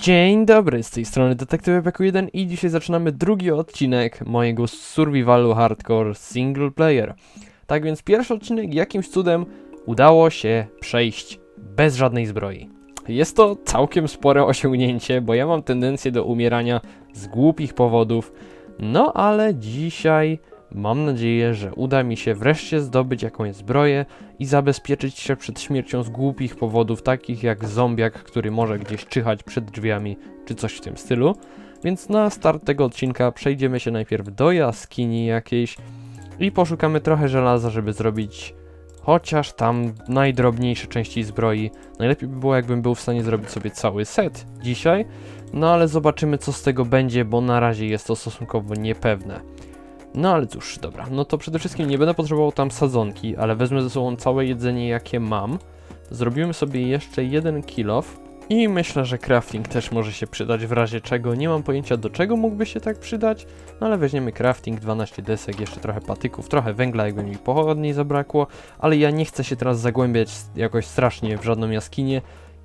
Dzień dobry, z tej strony Detektyw Epiku 1 i dzisiaj zaczynamy drugi odcinek mojego survivalu hardcore single player. Tak więc pierwszy odcinek jakimś cudem udało się przejść bez żadnej zbroi. Jest to całkiem spore osiągnięcie, bo ja mam tendencję do umierania z głupich powodów, no ale dzisiaj mam nadzieję, że uda mi się wreszcie zdobyć jakąś zbroję i zabezpieczyć się przed śmiercią z głupich powodów, takich jak zombiak, który może gdzieś czyhać przed drzwiami, czy coś w tym stylu. Więc na start tego odcinka przejdziemy się najpierw do jaskini jakiejś i poszukamy trochę żelaza, żeby zrobić chociaż tam najdrobniejsze części zbroi. Najlepiej by było, jakbym był w stanie zrobić sobie cały set dzisiaj, no ale zobaczymy, co z tego będzie, bo na razie jest to stosunkowo niepewne. No ale cóż, dobra, no to przede wszystkim nie będę potrzebował tam sadzonki, ale wezmę ze sobą całe jedzenie jakie mam. Zrobimy sobie jeszcze jeden kilof i myślę, że crafting też może się przydać w razie czego. Nie mam pojęcia do czego mógłby się tak przydać, no ale weźmiemy crafting, 12 desek, jeszcze trochę patyków, trochę węgla jakby mi pochodni zabrakło, ale ja nie chcę się teraz zagłębiać jakoś strasznie w żadną jaskinię.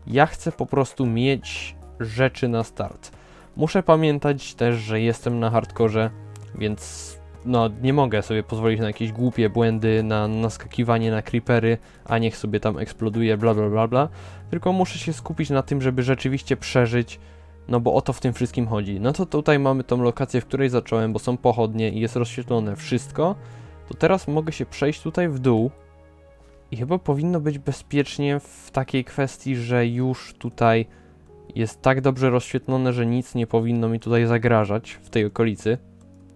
Ja chcę po prostu mieć rzeczy na start. Muszę pamiętać też, że jestem na hardkorze, więc no nie mogę sobie pozwolić na jakieś głupie błędy, na naskakiwanie na creepery, a niech sobie tam eksploduje, bla bla bla bla. Tylko muszę się skupić na tym, żeby rzeczywiście przeżyć, no bo o to w tym wszystkim chodzi. No to tutaj mamy tą lokację, w której zacząłem, bo są pochodnie i jest rozświetlone wszystko. To teraz mogę się przejść tutaj w dół. I chyba powinno być bezpiecznie w takiej kwestii, że już tutaj jest tak dobrze rozświetlone, że nic nie powinno mi tutaj zagrażać w tej okolicy.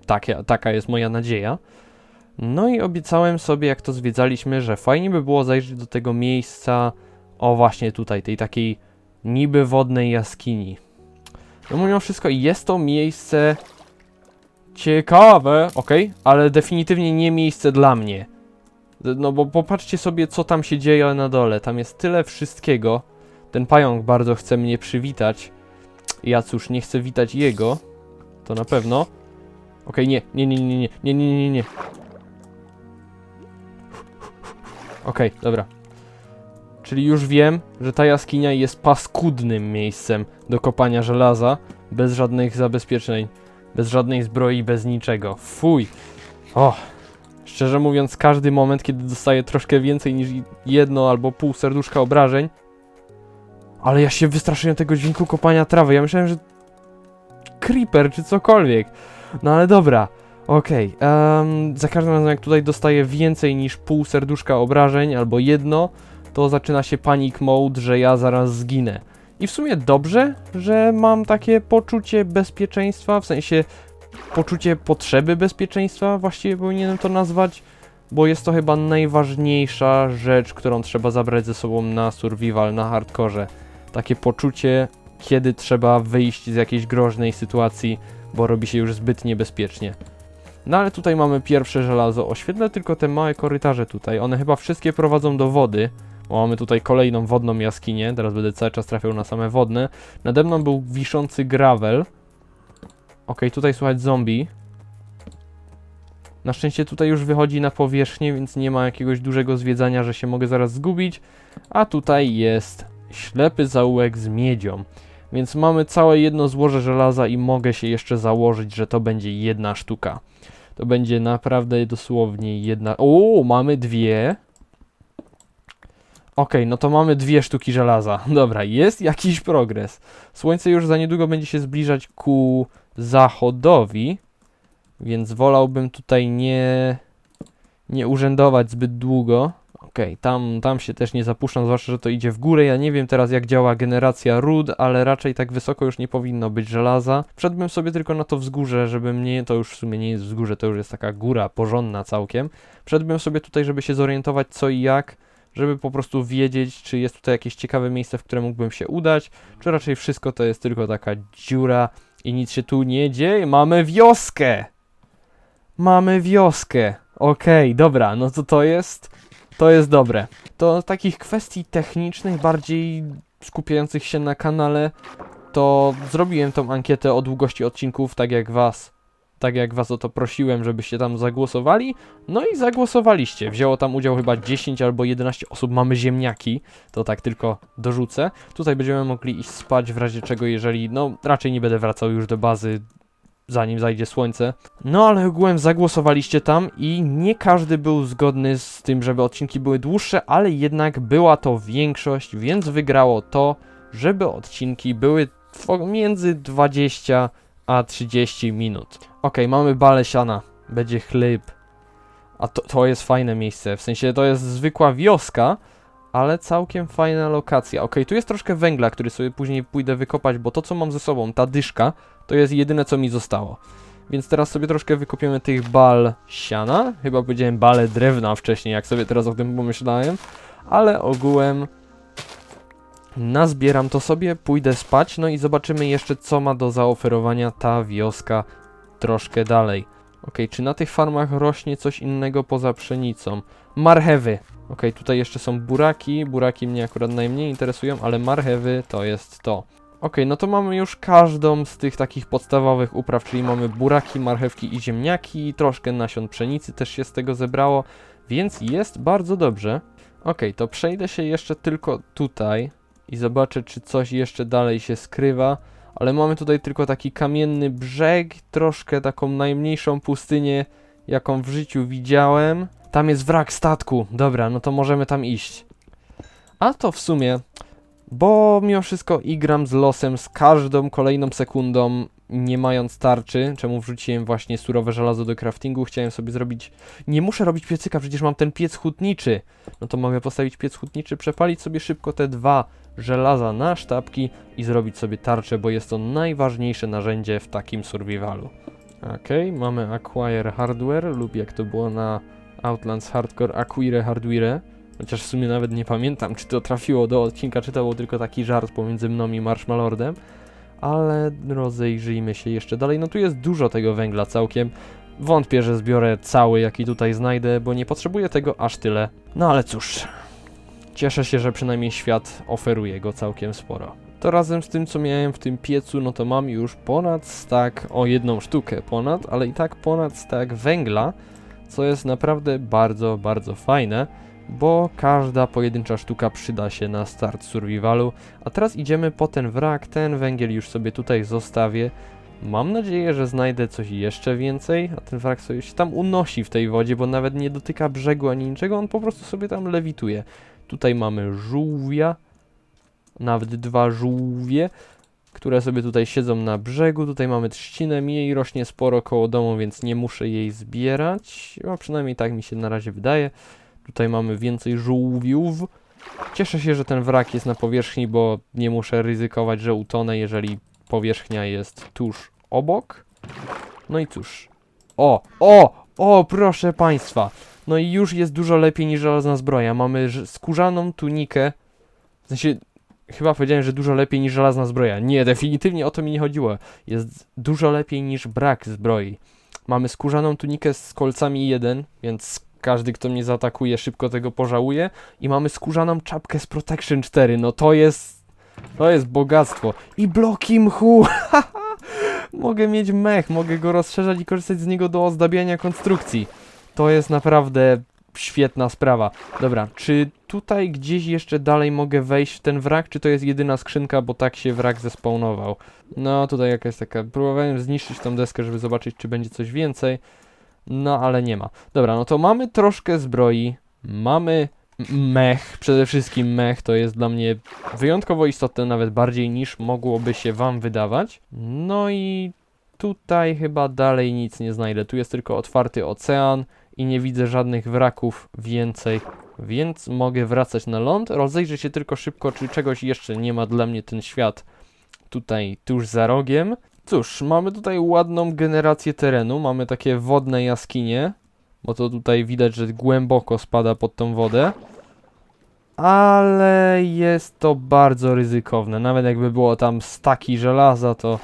Takie, taka jest moja nadzieja. No i obiecałem sobie, jak to zwiedzaliśmy, że fajnie by było zajrzeć do tego miejsca, o właśnie tutaj, tej takiej niby wodnej jaskini. No mimo wszystko jest to miejsce ciekawe, ok, ale definitywnie nie miejsce dla mnie. No bo popatrzcie sobie, co tam się dzieje na dole. Tam jest tyle wszystkiego. Ten pająk bardzo chce mnie przywitać. Ja cóż, nie chcę witać jego. To na pewno. Okej, nie, nie, nie, nie, nie, nie, nie, nie, nie. Okej, dobra. Czyli już wiem, że ta jaskinia jest paskudnym miejscem do kopania żelaza, bez żadnych zabezpieczeń, bez żadnej zbroi, bez niczego. Fuj. O. Szczerze mówiąc, każdy moment, kiedy dostaję troszkę więcej niż jedno albo pół serduszka obrażeń, ale ja się wystraszyłem tego dźwięku kopania trawy. Ja myślałem, że creeper czy cokolwiek. No ale dobra, okej. em, za każdym razem jak tutaj dostaję więcej niż pół serduszka obrażeń albo jedno, to zaczyna się panic mode, że ja zaraz zginę. I w sumie dobrze, że mam takie poczucie bezpieczeństwa, w sensie poczucie potrzeby bezpieczeństwa, właściwie powinienem to nazwać, bo jest to chyba najważniejsza rzecz, którą trzeba zabrać ze sobą na survival, na hardkorze. Takie poczucie, kiedy trzeba wyjść z jakiejś groźnej sytuacji, bo robi się już zbyt niebezpiecznie. No ale tutaj mamy pierwsze żelazo. Oświetlę tylko te małe korytarze tutaj. One chyba wszystkie prowadzą do wody. Mamy tutaj kolejną wodną jaskinię. Teraz będę cały czas trafiał na same wodne. Nade mną był wiszący gravel. Ok, tutaj słychać zombie. Na szczęście tutaj już wychodzi na powierzchnię, więc nie ma jakiegoś dużego zwiedzania, że się mogę zaraz zgubić. A tutaj jest ślepy zaułek z miedzią. Więc mamy całe jedno złoże żelaza i mogę się jeszcze założyć, że to będzie jedna sztuka. To będzie naprawdę dosłownie jedna... O, mamy dwie. Okej, no to mamy dwie sztuki żelaza. Dobra, jest jakiś progres. Słońce już za niedługo będzie się zbliżać ku zachodowi, więc wolałbym tutaj nie, nie urzędować zbyt długo. Okej, tam, tam się też nie zapuszczam, zwłaszcza, że to idzie w górę. Ja nie wiem teraz jak działa generacja ród, ale raczej tak wysoko już nie powinno być żelaza. Wszedłbym sobie tylko na to wzgórze, żeby mnie, to już w sumie nie jest wzgórze, to już jest taka góra porządna całkiem. Wszedłbym sobie tutaj, żeby się zorientować co i jak, żeby po prostu wiedzieć, czy jest tutaj jakieś ciekawe miejsce, w które mógłbym się udać, czy raczej wszystko to jest tylko taka dziura i nic się tu nie dzieje. Mamy wioskę! Mamy wioskę. Okej, dobra, no to to jest... To jest dobre. To takich kwestii technicznych, bardziej skupiających się na kanale, to zrobiłem tą ankietę o długości odcinków, tak jak was tak jak was o to prosiłem, żebyście tam zagłosowali. No i zagłosowaliście. Wzięło tam udział chyba 10 albo 11 osób. Mamy ziemniaki, to tak tylko dorzucę. Tutaj będziemy mogli iść spać w razie czego, jeżeli, no raczej nie będę wracał już do bazy zanim zajdzie słońce. No ale ogółem zagłosowaliście tam i nie każdy był zgodny z tym, żeby odcinki były dłuższe, ale jednak była to większość, więc wygrało to, żeby odcinki były między 20 a 30 minut. Okej, mamy balę siana, będzie chleb. A to, to jest fajne miejsce, w sensie to jest zwykła wioska, ale całkiem fajna lokacja. Okej, tu jest troszkę węgla, który sobie później pójdę wykopać, bo to co mam ze sobą, ta dyszka, to jest jedyne co mi zostało. Więc teraz sobie troszkę wykopiemy tych bal siana. Chyba powiedziałem bale drewna wcześniej, jak sobie teraz o tym pomyślałem. Ale ogółem nazbieram to sobie, pójdę spać, no i zobaczymy jeszcze co ma do zaoferowania ta wioska troszkę dalej. Okej, czy na tych farmach rośnie coś innego poza pszenicą? Marchewy. Okej, tutaj jeszcze są buraki. Buraki mnie akurat najmniej interesują, ale marchewy to jest to. Okej, no to mamy już każdą z tych takich podstawowych upraw, czyli mamy buraki, marchewki i ziemniaki, troszkę nasion pszenicy też się z tego zebrało, więc jest bardzo dobrze. Okej, to przejdę się jeszcze tylko tutaj i zobaczę, czy coś jeszcze dalej się skrywa, ale mamy tutaj tylko taki kamienny brzeg, troszkę taką najmniejszą pustynię, jaką w życiu widziałem. Tam jest wrak statku, dobra, no to możemy tam iść. A to w sumie bo mimo wszystko igram z losem z każdą kolejną sekundą, nie mając tarczy, czemu wrzuciłem właśnie surowe żelazo do craftingu, chciałem sobie zrobić... Nie muszę robić piecyka, przecież mam ten piec hutniczy. No to mogę postawić piec hutniczy, przepalić sobie szybko te dwa żelaza na sztabki i zrobić sobie tarczę, bo jest to najważniejsze narzędzie w takim survivalu. Okej, mamy acquire hardware, lub jak to było na Outlands Hardcore, acquire hardware. Chociaż w sumie nawet nie pamiętam, czy to trafiło do odcinka, czy to był tylko taki żart pomiędzy mną i Marshmallordem. Ale rozejrzyjmy się jeszcze dalej. No tu jest dużo tego węgla całkiem. Wątpię, że zbiorę cały, jaki tutaj znajdę, bo nie potrzebuję tego aż tyle. No ale cóż. Cieszę się, że przynajmniej świat oferuje go całkiem sporo. To razem z tym, co miałem w tym piecu, no to mam już ponad stack, o jedną sztukę ponad, ale i tak ponad stack węgla, co jest naprawdę bardzo, bardzo fajne bo każda pojedyncza sztuka przyda się na start survivalu. A teraz idziemy po ten wrak, ten węgiel już sobie tutaj zostawię. Mam nadzieję, że znajdę coś jeszcze więcej, a ten wrak sobie się tam unosi w tej wodzie, bo nawet nie dotyka brzegu ani niczego, on po prostu sobie tam lewituje. Tutaj mamy żółwia, nawet dwa żółwie, które sobie tutaj siedzą na brzegu. Tutaj mamy trzcinę, jej rośnie sporo koło domu, więc nie muszę jej zbierać, a przynajmniej tak mi się na razie wydaje. Tutaj mamy więcej żółwiów. Cieszę się, że ten wrak jest na powierzchni, bo nie muszę ryzykować, że utonę, jeżeli powierzchnia jest tuż obok. No i cóż. O, o, o, proszę Państwa. No i już jest dużo lepiej niż żelazna zbroja. Mamy skórzaną tunikę. W sensie, chyba powiedziałem, że dużo lepiej niż żelazna zbroja. Nie, definitywnie o to mi nie chodziło. Jest dużo lepiej niż brak zbroi. Mamy skórzaną tunikę z kolcami 1, więc każdy, kto mnie zaatakuje, szybko tego pożałuje. I mamy skórzaną czapkę z Protection 4. No to jest... To jest bogactwo. I bloki mchu! mogę mieć mech, mogę go rozszerzać i korzystać z niego do ozdabiania konstrukcji. To jest naprawdę świetna sprawa. Dobra, czy tutaj gdzieś jeszcze dalej mogę wejść w ten wrak, czy to jest jedyna skrzynka, bo tak się wrak zespawnował? No, tutaj jakaś taka... Próbowałem zniszczyć tą deskę, żeby zobaczyć, czy będzie coś więcej. No ale nie ma. Dobra, no to mamy troszkę zbroi, mamy mech, przede wszystkim mech to jest dla mnie wyjątkowo istotne, nawet bardziej niż mogłoby się wam wydawać. No i tutaj chyba dalej nic nie znajdę. Tu jest tylko otwarty ocean i nie widzę żadnych wraków więcej, więc mogę wracać na ląd. Rozejrzę się tylko szybko, czy czegoś jeszcze nie ma dla mnie ten świat tutaj tuż za rogiem. Cóż, mamy tutaj ładną generację terenu, mamy takie wodne jaskinie, bo to tutaj widać, że głęboko spada pod tą wodę. Ale jest to bardzo ryzykowne, nawet jakby było tam staki żelaza, to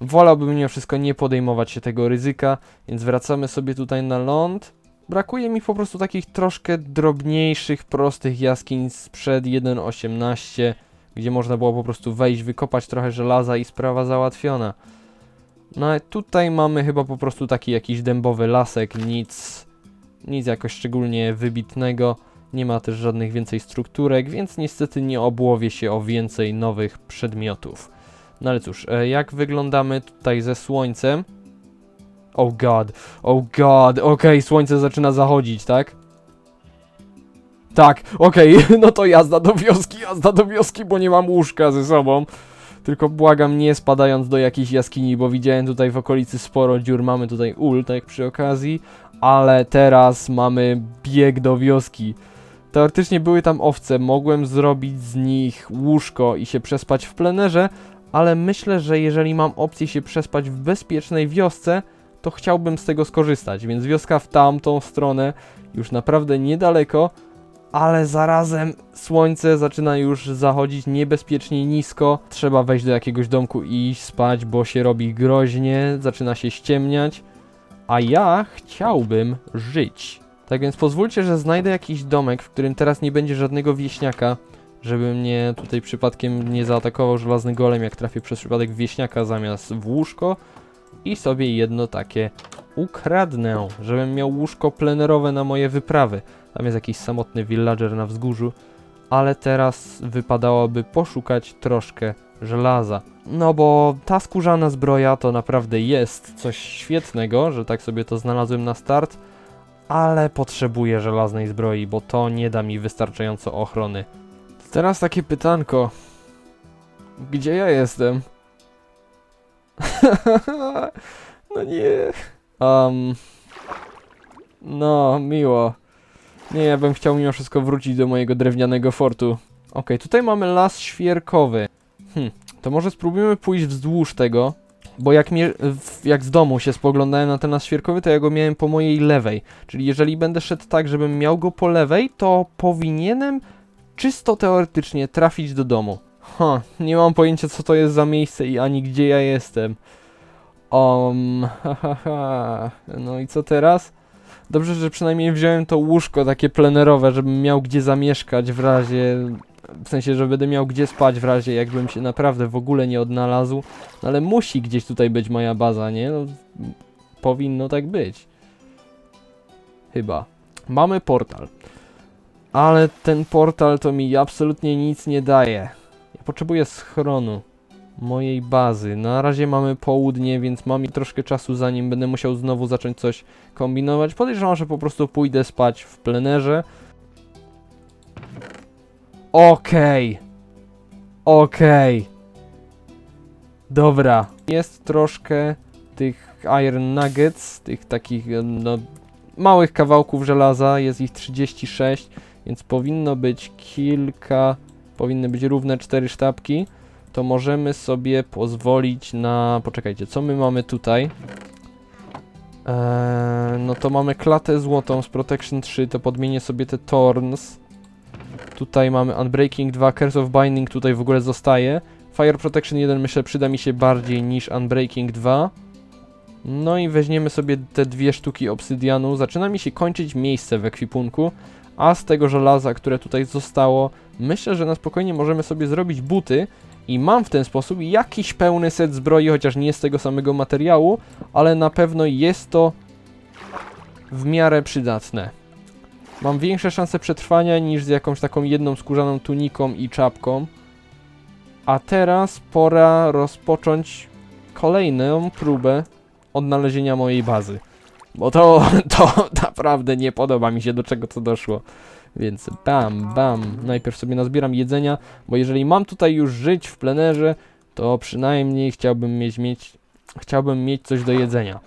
wolałbym mimo wszystko nie podejmować się tego ryzyka, więc wracamy sobie tutaj na ląd. Brakuje mi po prostu takich troszkę drobniejszych, prostych jaskiń sprzed 1.18, gdzie można było po prostu wejść, wykopać trochę żelaza i sprawa załatwiona. No a tutaj mamy chyba po prostu taki jakiś dębowy lasek, nic, nic jakoś szczególnie wybitnego. Nie ma też żadnych więcej strukturek, więc niestety nie obłowię się o więcej nowych przedmiotów. No ale cóż, e, jak wyglądamy tutaj ze słońcem? Oh god, oh god, okej, słońce zaczyna zachodzić, tak? Tak, okej, no to jazda do wioski, jazda do wioski, bo nie mam łóżka ze sobą. Tylko błagam, nie spadając do jakiejś jaskini, bo widziałem tutaj w okolicy sporo dziur. Mamy tutaj ul, tak przy okazji, ale teraz mamy bieg do wioski. Teoretycznie były tam owce, mogłem zrobić z nich łóżko i się przespać w plenerze, ale myślę, że jeżeli mam opcję się przespać w bezpiecznej wiosce, to chciałbym z tego skorzystać, więc wioska w tamtą stronę, już naprawdę niedaleko, ale zarazem słońce zaczyna już zachodzić niebezpiecznie nisko. Trzeba wejść do jakiegoś domku i iść spać, bo się robi groźnie, zaczyna się ściemniać, a ja chciałbym żyć. Tak więc pozwólcie, że znajdę jakiś domek, w którym teraz nie będzie żadnego wieśniaka, żeby mnie tutaj przypadkiem nie zaatakował żelazny golem, jak trafię przez przypadek wieśniaka zamiast w łóżko i sobie jedno takie ukradnę, żebym miał łóżko plenerowe na moje wyprawy. Tam jest jakiś samotny villager na wzgórzu, ale teraz wypadałoby poszukać troszkę żelaza. No bo ta skórzana zbroja to naprawdę jest coś świetnego, że tak sobie to znalazłem na start, ale potrzebuję żelaznej zbroi, bo to nie da mi wystarczająco ochrony. Teraz takie pytanko. Gdzie ja jestem? no nie. Um. No, miło. Nie, ja bym chciał mimo wszystko wrócić do mojego drewnianego fortu. Okej, tutaj mamy las świerkowy. Hm, to może spróbujemy pójść wzdłuż tego, bo jak, mnie, jak z domu się spoglądałem na ten las świerkowy, to ja go miałem po mojej lewej. Czyli jeżeli będę szedł tak, żebym miał go po lewej, to powinienem czysto teoretycznie trafić do domu. Ha, nie mam pojęcia co to jest za miejsce i ani gdzie ja jestem. Um, ha, ha, ha. No i co teraz? Dobrze, że przynajmniej wziąłem to łóżko takie plenerowe, żebym miał gdzie zamieszkać w razie... W sensie, że będę miał gdzie spać w razie, jakbym się naprawdę w ogóle nie odnalazł. No ale musi gdzieś tutaj być moja baza, nie? No, powinno tak być. Chyba. Mamy portal. Ale ten portal to mi absolutnie nic nie daje. Potrzebuję schronu mojej bazy. Na razie mamy południe, więc mam troszkę czasu, zanim będę musiał znowu zacząć coś kombinować. Podejrzewam, że po prostu pójdę spać w plenerze. Okej. Okej. Dobra. Jest troszkę tych Iron Nuggets, tych takich no, małych kawałków żelaza. Jest ich 36, więc powinno być kilka, powinny być równe cztery sztabki to możemy sobie pozwolić na... Poczekajcie, co my mamy tutaj? Eee, no to mamy klatę złotą z Protection 3, to podmienię sobie te Thorns. Tutaj mamy Unbreaking 2, Curse of Binding tutaj w ogóle zostaje. Fire Protection 1 myślę przyda mi się bardziej niż Unbreaking 2. No i weźmiemy sobie te dwie sztuki obsydianu. Zaczyna mi się kończyć miejsce w ekwipunku, a z tego żelaza, które tutaj zostało, myślę, że na spokojnie możemy sobie zrobić buty, i mam w ten sposób jakiś pełny set zbroi, chociaż nie z tego samego materiału, ale na pewno jest to w miarę przydatne. Mam większe szanse przetrwania niż z jakąś taką jedną skórzaną tuniką i czapką. A teraz pora rozpocząć kolejną próbę odnalezienia mojej bazy. Bo to, to naprawdę nie podoba mi się do czego to doszło. Więc bam, bam. Najpierw sobie nazbieram jedzenia, bo jeżeli mam tutaj już żyć w plenerze, to przynajmniej chciałbym mieć, mieć, chciałbym mieć coś do jedzenia.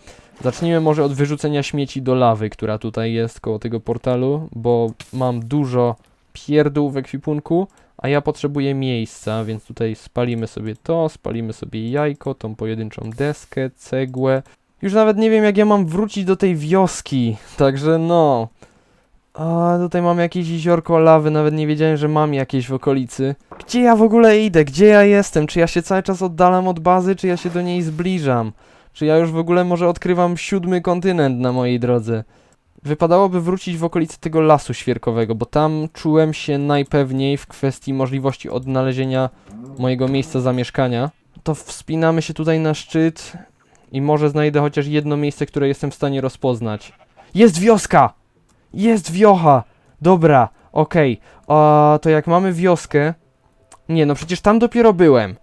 Zacznijmy może od wyrzucenia śmieci do lawy, która tutaj jest koło tego portalu, bo mam dużo pierdół w ekwipunku, a ja potrzebuję miejsca, więc tutaj spalimy sobie to, spalimy sobie jajko, tą pojedynczą deskę, cegłę. Już nawet nie wiem jak ja mam wrócić do tej wioski, także no... A tutaj mam jakieś jeziorko lawy, nawet nie wiedziałem, że mam jakieś w okolicy. Gdzie ja w ogóle idę? Gdzie ja jestem? Czy ja się cały czas oddalam od bazy, czy ja się do niej zbliżam? Czy ja już w ogóle może odkrywam siódmy kontynent na mojej drodze? Wypadałoby wrócić w okolice tego lasu świerkowego, bo tam czułem się najpewniej w kwestii możliwości odnalezienia mojego miejsca zamieszkania. To wspinamy się tutaj na szczyt I może znajdę chociaż jedno miejsce, które jestem w stanie rozpoznać. Jest wioska! Jest wiocha! Dobra, okej. A To jak mamy wioskę... Nie, no przecież tam dopiero byłem.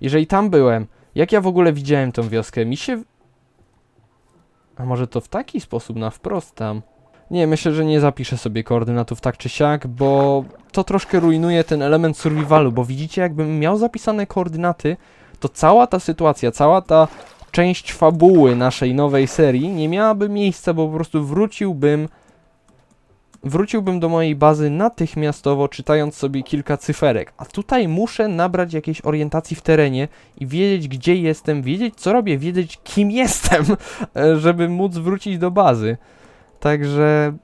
Jeżeli tam byłem, jak ja w ogóle widziałem tą wioskę? Mi się... A może to w taki sposób, na wprost tam? Nie, myślę, że nie zapiszę sobie koordynatów tak czy siak, bo to troszkę rujnuje ten element survivalu, bo widzicie, jakbym miał zapisane koordynaty, to cała ta sytuacja, cała ta część fabuły naszej nowej serii nie miałaby miejsca, bo po prostu wróciłbym wróciłbym do mojej bazy natychmiastowo, czytając sobie kilka cyferek. A tutaj muszę nabrać jakiejś orientacji w terenie i wiedzieć, gdzie jestem, wiedzieć, co robię, wiedzieć, kim jestem, żeby móc wrócić do bazy. Także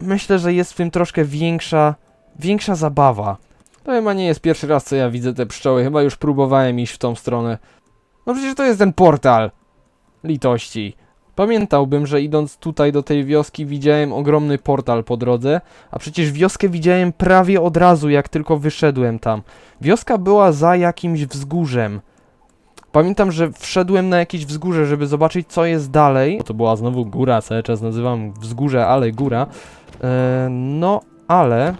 myślę, że jest w tym troszkę większa, większa zabawa. To chyba nie jest pierwszy raz, co ja widzę te pszczoły. Chyba już próbowałem iść w tą stronę. No przecież to jest ten portal. Litości. Pamiętałbym, że idąc tutaj do tej wioski widziałem ogromny portal po drodze, a przecież wioskę widziałem prawie od razu, jak tylko wyszedłem tam. Wioska była za jakimś wzgórzem. Pamiętam, że wszedłem na jakieś wzgórze, żeby zobaczyć, co jest dalej. To była znowu góra, cały czas nazywam wzgórze, ale góra. E, no, ale...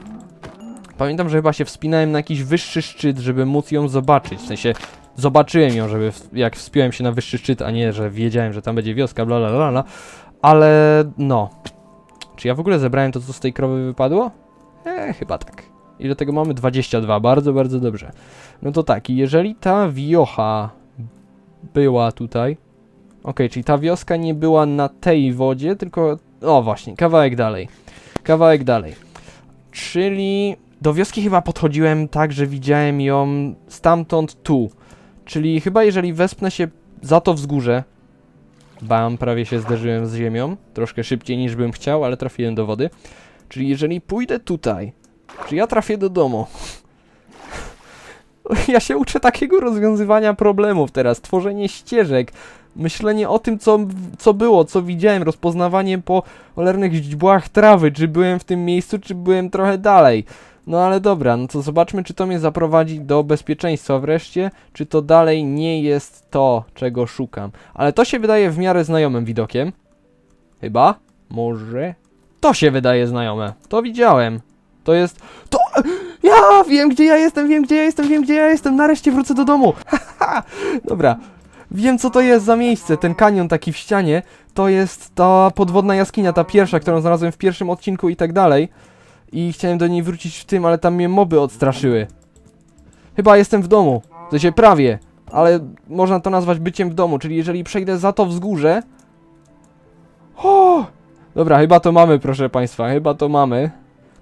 Pamiętam, że chyba się wspinałem na jakiś wyższy szczyt, żeby móc ją zobaczyć. W sensie, zobaczyłem ją, żeby w, jak wspiąłem się na wyższy szczyt, a nie, że wiedziałem, że tam będzie wioska, bla bla bla, bla. Ale no. Czy ja w ogóle zebrałem to, co z tej krowy wypadło? E, chyba tak. Ile tego mamy? 22. Bardzo, bardzo dobrze. No to tak, jeżeli ta wiocha była tutaj. Okej, czyli ta wioska nie była na tej wodzie, tylko. O właśnie, kawałek dalej. Kawałek dalej. Czyli do wioski chyba podchodziłem tak, że widziałem ją stamtąd tu. Czyli chyba jeżeli wespnę się za to wzgórze. Bam, prawie się zderzyłem z ziemią. Troszkę szybciej niż bym chciał, ale trafiłem do wody. Czyli jeżeli pójdę tutaj, czy ja trafię do domu? Ja się uczę takiego rozwiązywania problemów teraz, tworzenie ścieżek, myślenie o tym, co, co było, co widziałem, rozpoznawanie po cholernych źdźbłach trawy, czy byłem w tym miejscu, czy byłem trochę dalej. No ale dobra, no to zobaczmy, czy to mnie zaprowadzi do bezpieczeństwa wreszcie, czy to dalej nie jest to, czego szukam. Ale to się wydaje w miarę znajomym widokiem. Chyba? Może? To się wydaje znajome. To widziałem. To jest... To... Ja wiem, gdzie ja jestem, wiem, gdzie ja jestem, wiem, gdzie ja jestem. Nareszcie wrócę do domu. Dobra. Wiem, co to jest za miejsce. Ten kanion taki w ścianie. To jest ta podwodna jaskinia, ta pierwsza, którą znalazłem w pierwszym odcinku i tak dalej. I chciałem do niej wrócić w tym, ale tam mnie moby odstraszyły. Chyba jestem w domu. W sensie prawie. Ale można to nazwać byciem w domu, czyli jeżeli przejdę za to wzgórze... O! Dobra, chyba to mamy, proszę państwa, chyba to mamy.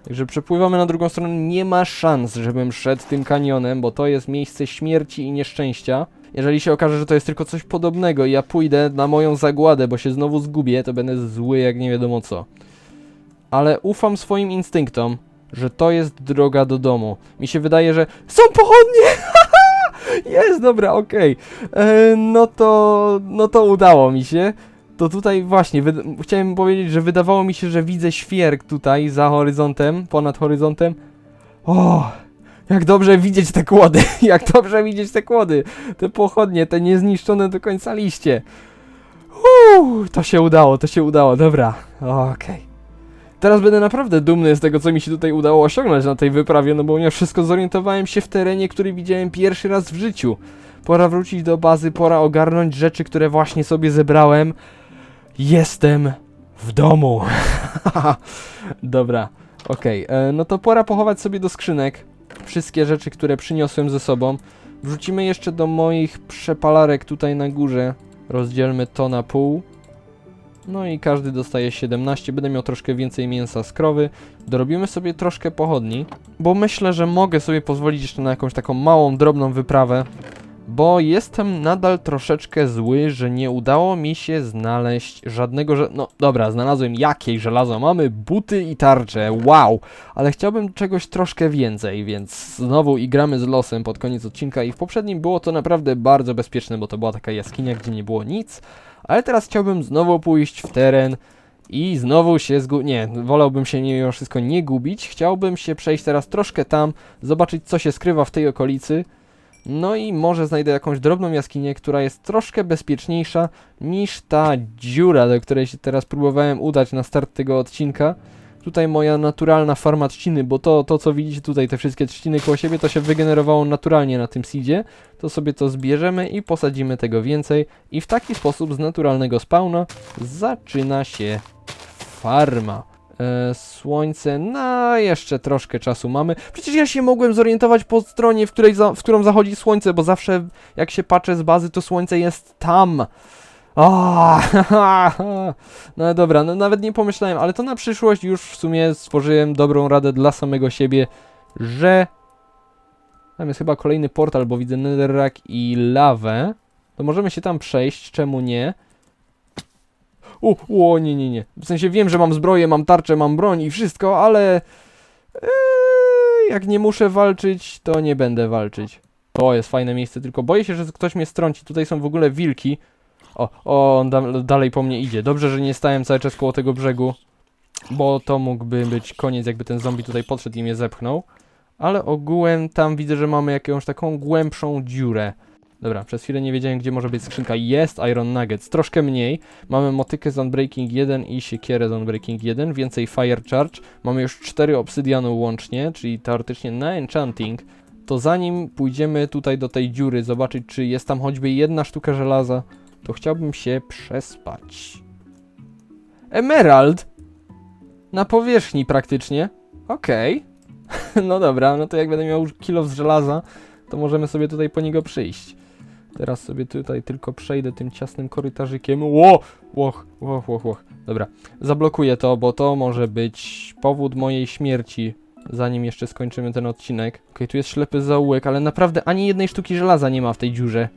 Także przepływamy na drugą stronę. Nie ma szans, żebym szedł tym kanionem, bo to jest miejsce śmierci i nieszczęścia. Jeżeli się okaże, że to jest tylko coś podobnego i ja pójdę na moją zagładę, bo się znowu zgubię, to będę zły jak nie wiadomo co. Ale ufam swoim instynktom, że to jest droga do domu. Mi się wydaje, że są pochodnie! jest, dobra, okej. E, No to, no to udało mi się. To tutaj właśnie, chciałem powiedzieć, że wydawało mi się, że widzę świerk tutaj za horyzontem, ponad horyzontem. O, jak dobrze widzieć te kłody, jak dobrze widzieć te kłody, te pochodnie, te niezniszczone do końca liście. Uuu, to się udało, to się udało, dobra, okej. Teraz będę naprawdę dumny z tego, co mi się tutaj udało osiągnąć na tej wyprawie, no bo mimo wszystko zorientowałem się w terenie, który widziałem pierwszy raz w życiu. Pora wrócić do bazy, pora ogarnąć rzeczy, które właśnie sobie zebrałem. Jestem w domu. Dobra, okej. e, No to pora pochować sobie do skrzynek wszystkie rzeczy, które przyniosłem ze sobą. Wrzucimy jeszcze do moich przepalarek tutaj na górze. Rozdzielmy to na pół. No i każdy dostaje 17. Będę miał troszkę więcej mięsa z krowy. Dorobimy sobie troszkę pochodni, bo myślę, że mogę sobie pozwolić jeszcze na jakąś taką małą, drobną wyprawę. Bo jestem nadal troszeczkę zły, że nie udało mi się znaleźć żadnego, że... No dobra, znalazłem jakieś żelazo. Mamy buty i tarcze, wow! Ale chciałbym czegoś troszkę więcej, więc znowu igramy z losem pod koniec odcinka i w poprzednim było to naprawdę bardzo bezpieczne, bo to była taka jaskinia, gdzie nie było nic. Ale teraz chciałbym znowu pójść w teren i znowu się zgu... Nie, wolałbym się mimo wszystko nie gubić. Chciałbym się przejść teraz troszkę tam, zobaczyć co się skrywa w tej okolicy. No i może znajdę jakąś drobną jaskinię, która jest troszkę bezpieczniejsza niż ta dziura, do której się teraz próbowałem udać na start tego odcinka. Tutaj moja naturalna farma trzciny, bo to, to co widzicie tutaj, te wszystkie trzciny koło siebie, to się wygenerowało naturalnie na tym seedzie. To sobie to zbierzemy i posadzimy tego więcej. I w taki sposób z naturalnego spawna zaczyna się farma. E, słońce, no jeszcze troszkę czasu mamy. Przecież ja się mogłem zorientować po stronie, w, której za, w którą zachodzi słońce, bo zawsze jak się patrzę z bazy, to słońce jest tam. O, no dobra, no nawet nie pomyślałem, ale to na przyszłość już w sumie stworzyłem dobrą radę dla samego siebie, że tam jest chyba kolejny portal, bo widzę netherrack i lawę. To możemy się tam przejść, czemu nie? O, o, nie, nie, nie. W sensie wiem, że mam zbroję, mam tarczę, mam broń i wszystko, ale... Eee, jak nie muszę walczyć, to nie będę walczyć. To jest fajne miejsce, tylko boję się, że ktoś mnie strąci. Tutaj są w ogóle wilki. O, o, on da dalej po mnie idzie. Dobrze, że nie stałem cały czas koło tego brzegu, bo to mógłby być koniec, jakby ten zombie tutaj podszedł i mnie zepchnął. Ale ogółem tam widzę, że mamy jakąś taką głębszą dziurę. Dobra, przez chwilę nie wiedziałem, gdzie może być skrzynka. Jest Iron Nuggets, troszkę mniej. Mamy motykę z Unbreaking 1 i siekierę z Unbreaking 1, więcej Fire Charge. Mamy już 4 obsydianu łącznie, czyli teoretycznie na Enchanting. To zanim pójdziemy tutaj do tej dziury, zobaczyć, czy jest tam choćby jedna sztuka żelaza, to chciałbym się przespać. Emerald! Na powierzchni praktycznie. Okej. no dobra, no to jak będę miał kilo z żelaza, to możemy sobie tutaj po niego przyjść. Teraz sobie tutaj tylko przejdę tym ciasnym korytarzykiem. Ło! Łoch, łoch, łoch, łoch. Dobra, zablokuję to, bo to może być powód mojej śmierci, zanim jeszcze skończymy ten odcinek. Okej, tu jest ślepy zaułek, ale naprawdę ani jednej sztuki żelaza nie ma w tej dziurze.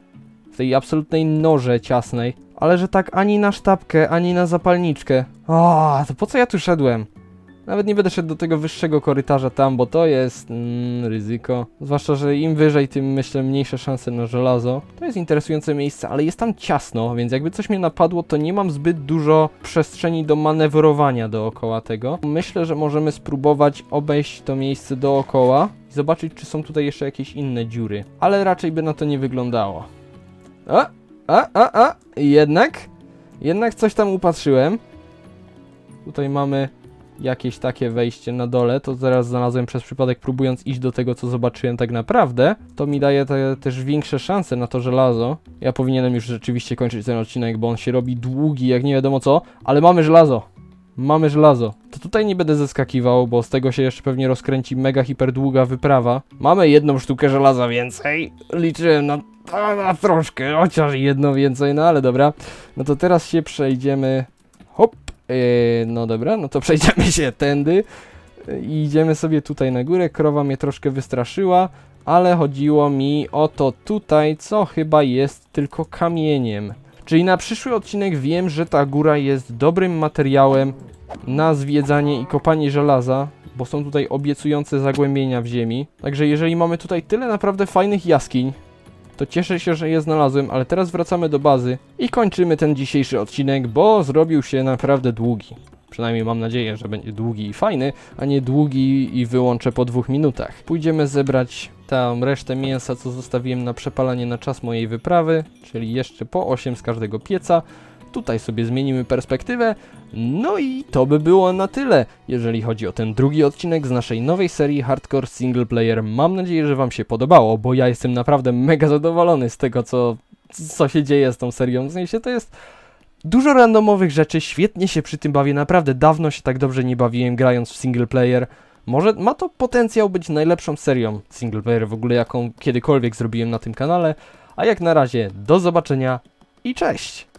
Tej absolutnej noże ciasnej. Ale że tak ani na sztabkę, ani na zapalniczkę. O, to po co ja tu szedłem? Nawet nie będę szedł do tego wyższego korytarza tam, bo to jest mm, ryzyko. Zwłaszcza, że im wyżej, tym myślę mniejsze szanse na żelazo. To jest interesujące miejsce, ale jest tam ciasno, więc jakby coś mnie napadło, to nie mam zbyt dużo przestrzeni do manewrowania dookoła tego. Myślę, że możemy spróbować obejść to miejsce dookoła i zobaczyć, czy są tutaj jeszcze jakieś inne dziury. Ale raczej by na to nie wyglądało. A, a, a, a, jednak, jednak coś tam upatrzyłem. Tutaj mamy jakieś takie wejście na dole, to zaraz znalazłem przez przypadek próbując iść do tego, co zobaczyłem tak naprawdę. To mi daje te, też większe szanse na to żelazo. Ja powinienem już rzeczywiście kończyć ten odcinek, bo on się robi długi, jak nie wiadomo co, ale mamy żelazo. Mamy żelazo. Tutaj nie będę zeskakiwał, bo z tego się jeszcze pewnie rozkręci mega hiper długa wyprawa. Mamy jedną sztukę żelaza więcej. Liczyłem na, na, na troszkę, chociaż jedno więcej, no ale dobra. No to teraz się przejdziemy. Hop. Yy, no dobra, no to przejdziemy się tędy i idziemy sobie tutaj na górę. Krowa mnie troszkę wystraszyła, ale chodziło mi o to tutaj, co chyba jest tylko kamieniem. Czyli na przyszły odcinek wiem, że ta góra jest dobrym materiałem na zwiedzanie i kopanie żelaza, bo są tutaj obiecujące zagłębienia w ziemi. Także jeżeli mamy tutaj tyle naprawdę fajnych jaskiń, to cieszę się, że je znalazłem, ale teraz wracamy do bazy i kończymy ten dzisiejszy odcinek, bo zrobił się naprawdę długi. Przynajmniej mam nadzieję, że będzie długi i fajny, a nie długi i wyłączę po dwóch minutach. Pójdziemy zebrać tam resztę mięsa, co zostawiłem na przepalanie na czas mojej wyprawy, czyli jeszcze po 8 z każdego pieca. Tutaj sobie zmienimy perspektywę. No i to by było na tyle, jeżeli chodzi o ten drugi odcinek z naszej nowej serii Hardcore Single Player. Mam nadzieję, że Wam się podobało, bo ja jestem naprawdę mega zadowolony z tego, co, co się dzieje z tą serią. W sensie to jest dużo randomowych rzeczy, świetnie się przy tym bawię, naprawdę dawno się tak dobrze nie bawiłem grając w single player. Może ma to potencjał być najlepszą serią single player w ogóle, jaką kiedykolwiek zrobiłem na tym kanale. A jak na razie, do zobaczenia i cześć!